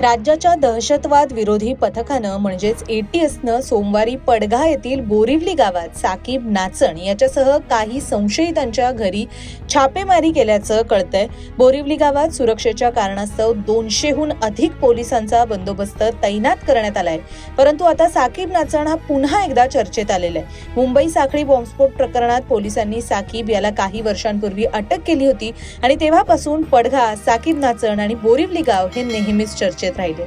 राज्याच्या दहशतवाद विरोधी पथकानं म्हणजेच एटीएसनं सोमवारी पडघा येथील बोरिवली गावात साकीब नाचण याच्यासह काही संशयितांच्या घरी छापेमारी केल्याचं कळतंय. बोरिवली गावात सुरक्षेच्या कारणास्तव दोनशेहून अधिक पोलिसांचा बंदोबस्त तैनात करण्यात आलाय. परंतु आता साकीब नाचण हा पुन्हा एकदा चर्चेत आलेला आहे. मुंबई साखळी बॉम्बस्फोट प्रकरणात पोलिसांनी साकीब याला काही वर्षांपूर्वी अटक केली होती आणि तेव्हापासून पडघा साकीब नाचण आणि बोरिवली गाव हे नेहमीच चर्चेत राहिले.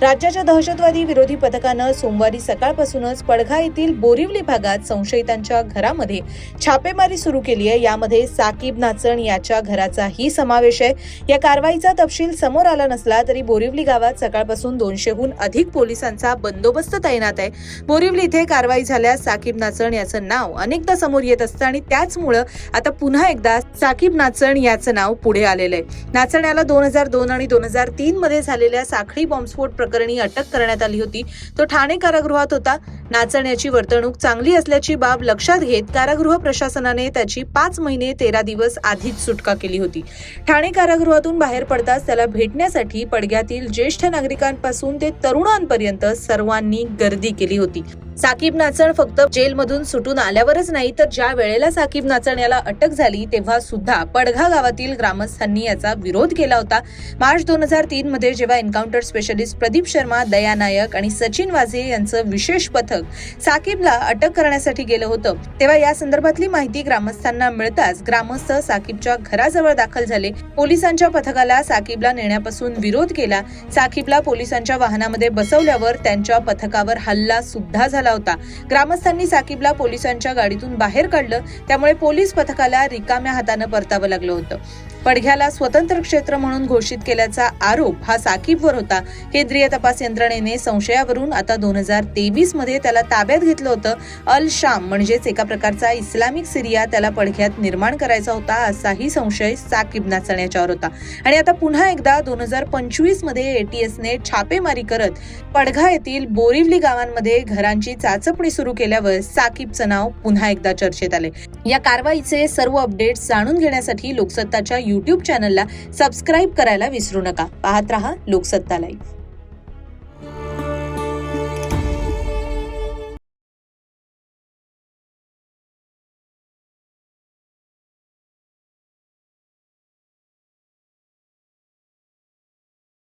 राज्याच्या दहशतवादी विरोधी पथकानं सोमवारी सकाळपासूनच पडघा येथील बोरिवली भागात संशयितांच्या घरामध्ये छापेमारी सुरू केली आहे. यामध्ये साकीब नाचण याच्या घराचाही समावेश आहे. या कारवाईचा तपशील समोर आला नसला तरी बोरिवली गावात सकाळपासून दोनशेहून अधिक पोलिसांचा बंदोबस्त तैनात आहे. बोरिवली इथे कारवाई झाल्यास साकीब नाचण याचं नाव अनेकदा समोर येत असतं आणि त्याचमुळं आता पुन्हा एकदा साकीब नाचण याचं नाव पुढे आलेलं आहे. नाचण याला दोन हजार दोन आणि दोन हजार तीन मध्ये झालेल्या साखळी बॉम्बस्फोट प्रकरणी अटक करण्यात आली होती. तो ठाणे कारागृहात होता. नाचण्याची वर्तणूक चांगली असल्याची बाब लक्षात घेत कारागृह प्रशासनाने त्याची पाच महिने तेरा दिवस आधीच सुटका केली होती. ठाणे कारागृहातून बाहेर पडताच त्याला भेटण्यासाठी पडग्यातील ज्येष्ठ नागरिकांपासून ते तरुणांपर्यंत सर्वांनी गर्दी केली होती. साकीब नाचण फक्त जेलमधून सुटून आल्यावरच नाही तर ज्या वेळेला साकीब नाचण याला अटक झाली तेव्हा सुद्धा पडघा गावातील ग्रामस्थांनी याचा विरोध केला होता. मार्च दोन हजार तीन मध्ये जेव्हा एन्काउंटर स्पेशलिस्ट प्रदीप शर्मा दया नायक आणि सचिन वाझे यांचं विशेष पथक साकीबला अटक करण्यासाठी गेलं होतं तेव्हा या संदर्भातली माहिती ग्रामस्थांना मिळताच ग्रामस्थ साकीबच्या घराजवळ दाखल झाले. पोलिसांच्या पथकाला साकीबला नेण्यापासून विरोध केला. साकीबला पोलिसांच्या वाहनामध्ये बसवल्यावर त्यांच्या पथकावर हल्ला सुद्धा झाला. होता. ग्रामस्थांनी साकीबला पोलिसांच्या गाडीतून बाहेर काढलं. त्यामुळे पोलीस पथकाला रिकाम्या हातानं परतावं लागलं होतं. पडघ्याला स्वतंत्र क्षेत्र म्हणून घोषित केल्याचा आरोप हा साकीबवर होता. केंद्रीय तपास यंत्रणेने संशयावरून आता दोन हजार तेवीसमध्ये त्याला ताब्यात घेतलं होतं. अल शाम म्हणजेच एका प्रकारचा इस्लामिक सिरिया त्याला पडघ्यात निर्माण करायचा होता असाही संशय साकीब नाचण्याच्यावर होता. आणि आता पुन्हा एकदा दोन हजार पंचवीसमध्ये एटीएसने छापेमारी करत पडघा येथील बोरिवली गावांमध्ये घरांची चाचपणी सुरू केल्यावर साकीबचं नाव पुन्हा एकदा चर्चेत आले या कारवाईचे सर्व अपडेट्स जाणून घेण्यासाठी लोकसत्ताच्या युट्यूब चॅनलला सबस्क्राईब करायला विसरू नका. पाहत रहा लोकसत्ता लाईव्ह